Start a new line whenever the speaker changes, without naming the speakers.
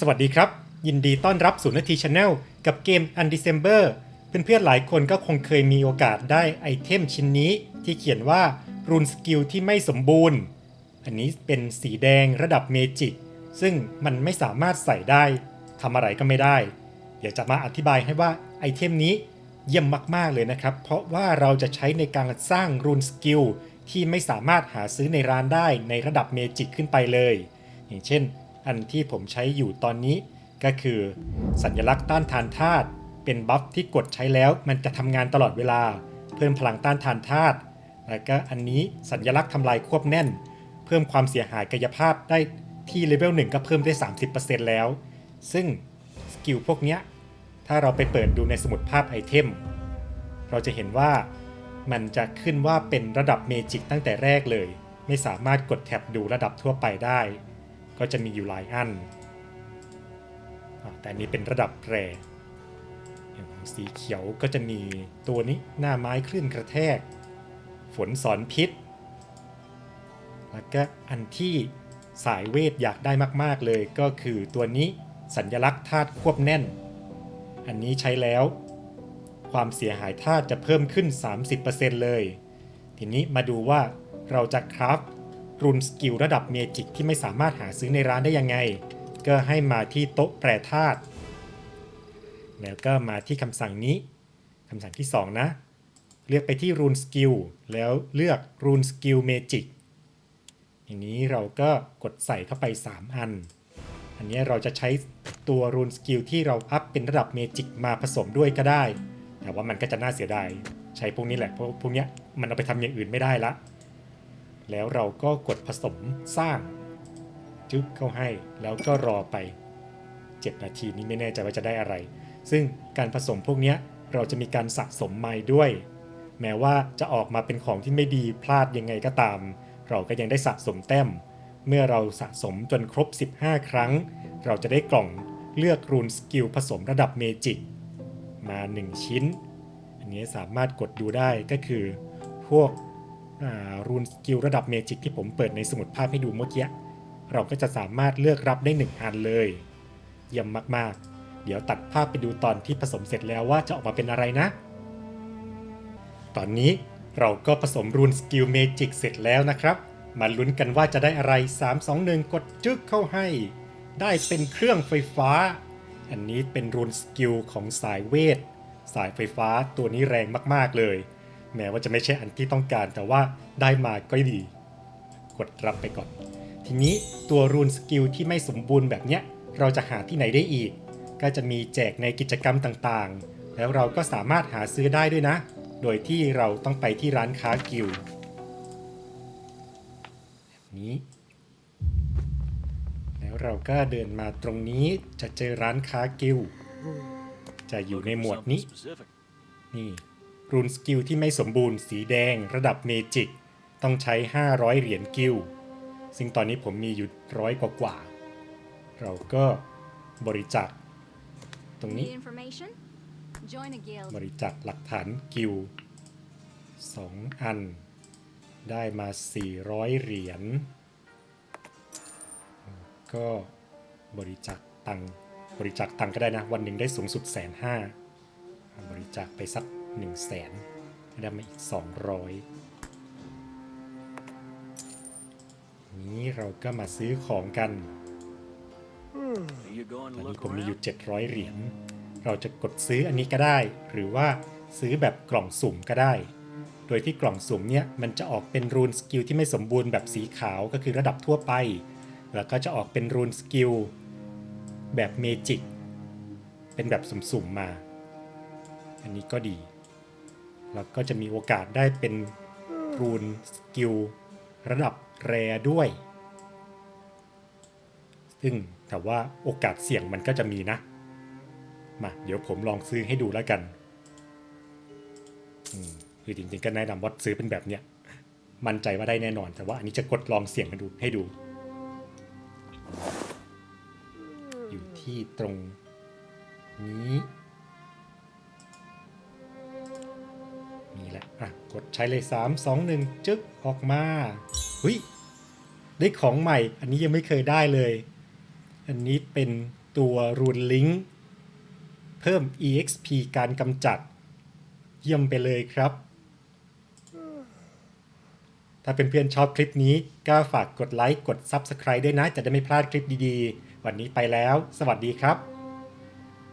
สวัสดีครับ ยินดีต้อนรับสู่นาทีชาแนลกับเกม Undecember เพื่อนๆหลายคนก็คงเคยมีโอกาสได้ไอเทมชิ้นนี้ ที่เขียนว่ารูนสกิลที่ไม่สมบูรณ์ อันนี้เป็นสีแดงระดับเมจิก ซึ่งมันไม่สามารถใส่ได้ทำอะไรก็ไม่ได้ เดี๋ยวจะมาอธิบายให้ว่าไอเทมนี้เยี่ยมมากๆเลยนะครับ เพราะว่าเราจะใช้ในการสร้างรูนสกิลที่ไม่สามารถหาซื้อในร้านได้ในระดับเมจิกขึ้นไปเลย อย่างเช่น อันที่ผมใช้อยู่ตอนนี้ ก็คือสัญลักษณ์ต้านทานธาตุเป็นบัฟที่กดใช้แล้วมันจะทำงานตลอดเวลา เพิ่มพลังต้านทานธาตุแล้วก็อันนี้สัญลักษณ์ทำลายควบแน่น เพิ่มความเสียหายกายภาพได้ที่เลเวล1ก็เพิ่มได้ 30%แล้ว ซึ่งสกิลพวกเนี้ยถ้าเราไปเปิดดูในสมุดภาพไอเทม เราจะเห็นว่ามันจะขึ้นว่าเป็นระดับเมจิกตั้งแต่แรกเลย ไม่สามารถกดแท็บดูระดับทั่วไปได้ ก็จะมีอยู่หลายอัน แต่นี้เป็นระดับแรอย่างสีเขียวก็จะมีตัวนี้หน้าไม้คลื่นกระแทก ฝนสอนพิษ แล้วก็อันที่สายเวทอยากได้มาก ๆ เลยก็คือตัวนี้สัญลักษณ์ธาตุควบแน่น อันนี้ใช้แล้ว ความเสียหายธาตุจะเพิ่มขึ้น 30%เลย ทีนี้มาดูว่าเราจะคราฟ รุนสกิลระดับเมจิกที่ไม่สามารถหาซื้อในร้านได้ยังไง ก็ให้มาที่โต๊ะแปรธาตุแล้วก็มาที่คำสั่งนี้คำสั่งที่ 2 นะ เลือกไปที่รูนสกิลแล้วเลือกรูนสกิลเมจิกอย่างนี้เราก็กดใส่เข้าไป 3 อัน อันนี้เราจะใช้ตัวรูนสกิลที่เราอัพเป็นระดับเมจิกมาผสมด้วยก็ได้ แต่ว่ามันก็จะน่าเสียดาย ใช้พวกนี้แหละเพราะพวกนี้มันเอาไปทำอย่างอื่นไม่ได้ละ แล้วเราก็กดผสมสร้างจึ๊บเข้าให้แล้วก็รอไป 7 นาทีนี้ไม่แน่ใจว่าจะได้อะไร ซึ่งการผสมพวกเนี้ยเราจะมีการสะสมไม้ด้วย แม้ว่าจะออกมาเป็นของที่ไม่ดีพลาดยังไงก็ตาม เราก็ยังได้สะสมแต้ม เมื่อเราสะสมจนครบ 15 ครั้ง เราจะได้กล่องเลือกรูนสกิลผสมระดับเมจิกมา 1 ชิ้น อันนี้สามารถกดดูได้ก็คือ พวก รูนสกิลระดับเมจิกที่ผมเปิดในสมุดภาพให้ดูเมื่อกี้ เราก็จะสามารถเลือกรับได้ 1 อันเลย เยี่ยมมากๆ เดี๋ยวตัดภาพไปดูตอนที่ผสมเสร็จแล้วว่าจะออกมาเป็นอะไรนะ ตอนนี้เราก็ผสมรูนสกิลเมจิกเสร็จแล้วนะครับ มาลุ้นกันว่าจะได้อะไร 3 2 1 กดจึ๊กเข้าให้ ได้เป็นเครื่องไฟฟ้า อันนี้เป็นรูนสกิลของสายเวท สายไฟฟ้าตัวนี้แรงมากๆเลย แม้ว่าจะไม่ใช่อันที่ต้องการ แต่ว่าได้มาก็ดี กดรับไปก่อน ทีนี้ตัวรูนสกิลที่ไม่สมบูรณ์แบบเนี้ย เราจะหาที่ไหนได้อีก ก็จะมีแจกในกิจกรรมต่างๆ แล้วเราก็สามารถหาซื้อได้ด้วยนะ โดยที่เราต้องไปที่ร้านค้ากิลแบบนี้แล้วเราก็เดินมาตรงนี้จะเจอร้านค้ากิลจะอยู่ในหมวดนี้ นี่ รูนสกิลที่ไม่สมบูรณ์สีแดงระดับเมจิก ต้องใช้ 500 เหรียญกิลด์ซึ่งตอนนี้ผมมีอยู่ร้อยกว่าๆเราก็บริจาคตรงนี้
Need information? Join a guild.
บริจาคหลักฐานกิลด์สองอัน ได้มา 400 เหรียญ ก็บริจาคตังค์บริจาคตังค์ก็ได้นะ วันหนึ่งได้สูงสุดแสนห้า บริจาคไปสัก 1 0 0 0 0แสนได้มาอีก200นี้เราก็มาซื้อของกันตอนนี้ผมมีอยู่ 700 เหรียญ เราจะกดซื้ออันนี้ก็ได้ หรือว่าซื้อแบบกล่องสุ่มก็ได้ โดยที่กล่องสุ่มเนี่ยมันจะออกเป็นรูนสกิลที่ไม่สมบูรณ์แบบสีขาวก็คือระดับทั่วไป แล้วก็จะออกเป็นรูนสกิลแบบเมจิก เป็นแบบสุ่มๆมา อันนี้ก็ดี แล้วก็จะมีโอกาสได้เป็นรูนสกิลระดับแรด้วย ซึ่งแต่ว่าโอกาสเสี่ยงมันก็จะมีนะ มาเดี๋ยวผมลองซื้อให้ดูแล้วกันคือจริงๆก็แนะนำว่าซื้อเป็นแบบเนี้ย มั่นใจว่าได้แน่นอน แต่ว่าอันนี้จะกดลองเสี่ยงกันดูให้ดู อยู่ที่ตรงนี้ ดใช้เลย3 2 1 จึ๊กออกมาหุยได้ของใหม่ อันนี้ยังไม่เคยได้เลย อันนี้เป็นตัวรูนลิงก์เพิ่ม EXP การกำจัด เยี่ยมไปเลยครับ ถ้าเป็นเพื่อนๆชอบคลิปนี้ก็ฝากกดไลค์ กด Subscribe ด้วยนะ จะได้ไม่พลาดคลิปดีๆ วันนี้ไปแล้ว สวัสดีครับ